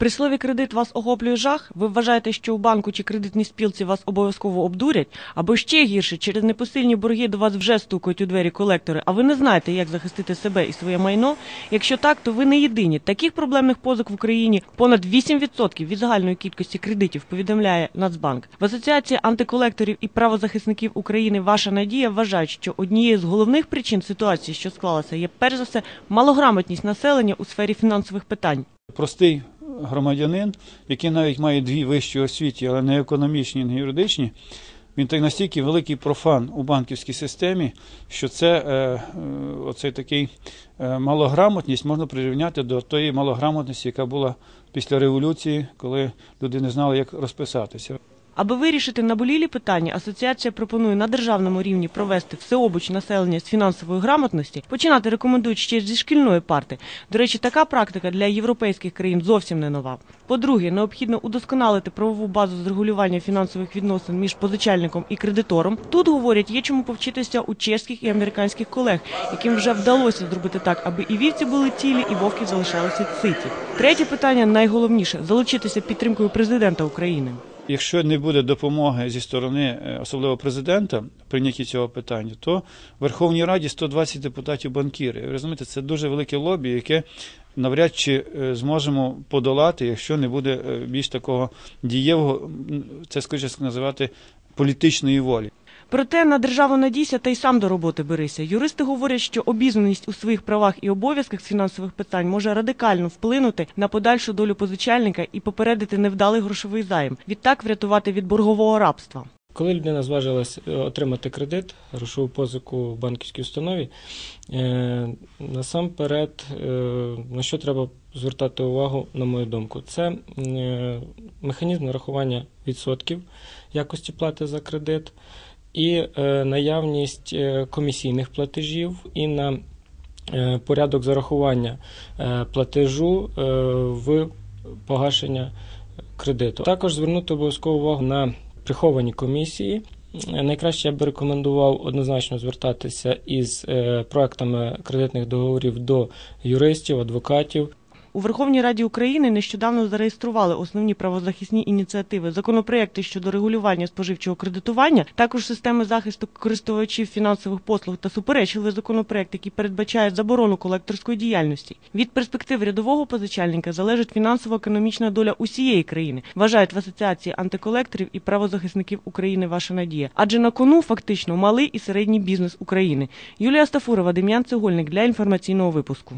При слові кредит вас охоплює жах. Ви вважаєте, що в банку чи кредитній спілці вас обов'язково обдурять, або ще гірше, через непосильні борги до вас вже стукають у двері колектори, а ви не знаєте, як захистити себе і своє майно. Якщо так, то ви не єдині. Таких проблемних позик в Україні понад 8% від загальної кількості кредитів повідомляє Нацбанк. В асоціації антиколекторів і правозахисників України Ваша надія вважають, що однією з головних причин ситуації, що склалася, є перш за все малограмотність населення у сфері фінансових питань. Простий громадянин, який навіть має дві вищі освіті, але не економічні, не юридичні, він так настільки великий профан у банківській системі, що це е, е, оцей такий е, малограмотність можна прирівняти до тої малограмотності, яка була після революції, коли люди не знали, як розписатися. Аби вирішити наболілі питання, асоціація пропонує на державному рівні провести всеобуч населення з фінансової грамотності. Починати рекомендують ще зі шкільної парти. До речі, така практика для європейських країн зовсім не нова. По-друге, необхідно удосконалити правову базу з регулювання фінансових відносин між позичальником і кредитором. Тут говорять, є чому повчитися у чеських і американських колег, яким вже вдалося зробити так, аби і вівці були цілі, і вовки залишалися циті. Третє питання найголовніше залучитися підтримкою президента України. Якщо не буде допомоги зі сторони е, особливо президента прийняті цього питання, то в Верховній Раді 120 депутатів банкіри. Ви розумієте, це дуже велике лобі, яке навряд чи е, зможемо подолати, якщо не буде е, більш такого дієвого, це скоріше називати політичної волі. Проте на державу надійся та й сам до роботи берися. Юристи говорять, що обізнаність у своїх правах і обов'язках з фінансових питань може радикально вплинути на подальшу долю позичальника і попередити невдалий грошовий займ. Відтак врятувати від боргового рабства. Коли людина зважилась е, отримати кредит, грошову позику в банківській установі, е, насамперед, е, на що треба звертати увагу, на мою думку, це механізм нарахування відсотків якості плати за кредит і е, наявність е, комісійних платежів і на е, порядок зарахування платежу в погашення кредиту. Також звернути обов'язково увагу на приховані комісії. Найкраще я би рекомендував однозначно звертатися із проектами кредитних договорів до юристів, адвокатів. У Верховній Раді України нещодавно зареєстрували основні правозахисні ініціативи, законопроекти щодо регулювання споживчого кредитування, також системи захисту користувачів фінансових послуг та суперечливий законопроект, який передбачає заборону колекторської діяльності. Від перспектив рядового позичальника залежить фінансово-економічна доля усієї країни, вважають в асоціації антиколекторів і правозахисників України Ваша надія. Адже на кону фактично малий і середній бізнес України. Юлія Стафурова, Дем'ян Цегольник для інформаційного випуску.